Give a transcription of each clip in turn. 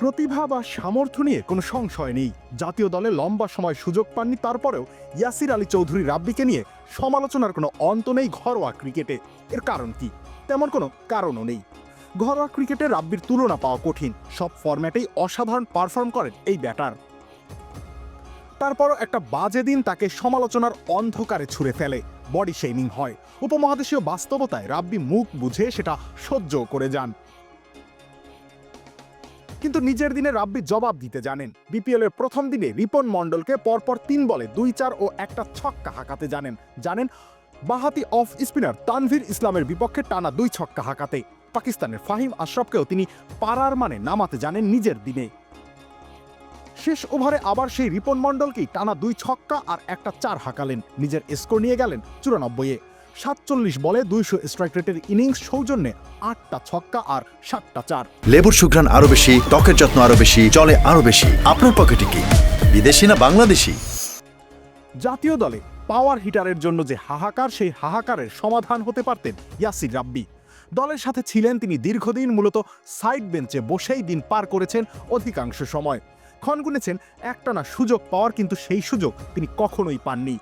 প্রতিভা বা সামর্থ্য নিয়ে কোনো সংশয় নেই। জাতীয় দলে লম্বা সময় সুযোগ পাননি, তারপরেও ইয়াসির আলী চৌধুরী রাব্বিকে নিয়ে সমালোচনার কোনো অন্ত নেই ঘরোয়া ক্রিকেটে। এর কারণ কি? তেমন কোনো কারণও নেই। ঘরোয়া ক্রিকেটে রাব্বির তুলনা পাওয়া কঠিন। সব ফরম্যাটেই অসাধারণ পারফর্ম করেন এই ব্যাটার। তারপরও একটা বাজে দিন তাকে সমালোচনার অন্ধকারে ছুঁড়ে ফেলে। বডি শেমিং হয়। উপমহাদেশীয় বাস্তবতায় রাব্বি মুখ বুঝে সেটা সহ্য করে যান। কিন্তু নিজের দিনে রাব্বি জবাব দিতে জানেন। বিপিএল এর প্রথম দিনে রিপন মণ্ডলকে পরপর তিন বলে দুই চার ও একটা ছক্কা হাঁকাতে জানেন। জানেন বাহাতি অফ স্পিনার তানভীর ইসলামের বিপক্ষে টানা দুই ছক্কা হাঁকাতে। পাকিস্তানের ফাহিম আশরাফকেও তিনি পাড়ার মানে নামাতে জানেন নিজের দিনে। শেষ ওভারে আবার সেই রিপন মণ্ডলকেই টানা দুই ছক্কা আর একটা চার হাঁকালেন। নিজের স্কোর নিয়ে গেলেন চুরানব্বইয়ে। সাতচল্লিশ বলে দুইশো স্ট্রাইক রেটের ইনিংস সৌজন্যে আটটা ছক্কা আর সাতটা চার। লেবুর সুঘ্রাণ আরও বেশি ত্বকের যত্ন আরও বেশি চলে আরও বেশি। আপনার পকেটে কি? বিদেশি না বাংলাদেশি? জাতীয় দলে পাওয়ার হিটারের জন্য যে হাহাকার সেই হাহাকারের সমাধান হতে পারতেন ইয়াসির রাব্বি। দলের সাথে ছিলেন তিনি দীর্ঘদিন মূলত সাইড বেঞ্চে বসেই দিন পার করেছেন অধিকাংশ সময়। ক্ষণ গুনেছেন একটানা সুযোগ পাওয়ার কিন্তু সেই সুযোগ তিনি কখনোই পাননি।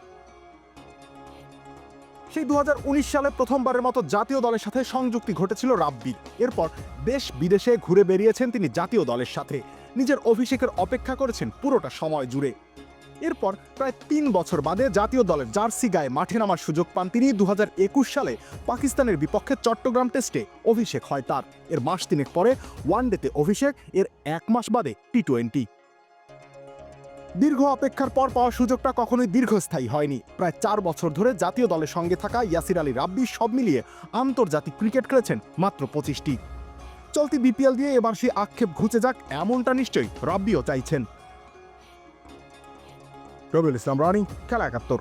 সেই দু হাজার উনিশ সালে প্রথমবারের মতো জাতীয় দলের সাথে সংযুক্তি ঘটেছিল রাব্বির এরপর দেশ বিদেশে ঘুরে বেরিয়েছেন তিনি জাতীয় দলের সাথে। নিজের অভিষেকের অপেক্ষা করেছেন পুরোটা সময় জুড়ে। এরপর প্রায় তিন বছর বাদে জাতীয় দলের জার্সি গায়ে মাঠে নামার সুযোগ পান তিনি দু হাজার একুশ সালে। পাকিস্তানের বিপক্ষে চট্টগ্রাম টেস্টে অভিষেক হয় তার। এর মাস তিনেক পরে ওয়ানডেতে অভিষেক, এর এক মাস বাদে টি টোয়েন্টি। দীর্ঘ অপেক্ষার পর পাওয়া সুযোগটা কখনোই দীর্ঘস্থায়ী হয়নি। প্রায় চার বছর ধরে জাতীয় দলের সঙ্গে থাকা ইয়াসির আলী রাব্বি সব মিলিয়ে আন্তর্জাতিক ক্রিকেট খেলেছেন মাত্র পঁচিশটি। চলতি বিপিএল দিয়ে এবার সেই আক্ষেপ ঘুচে যাক, এমনটা নিশ্চয়ই রাব্বিও চাইছেন। রবিউল ইসলাম রানি, খেলা একাত্তর।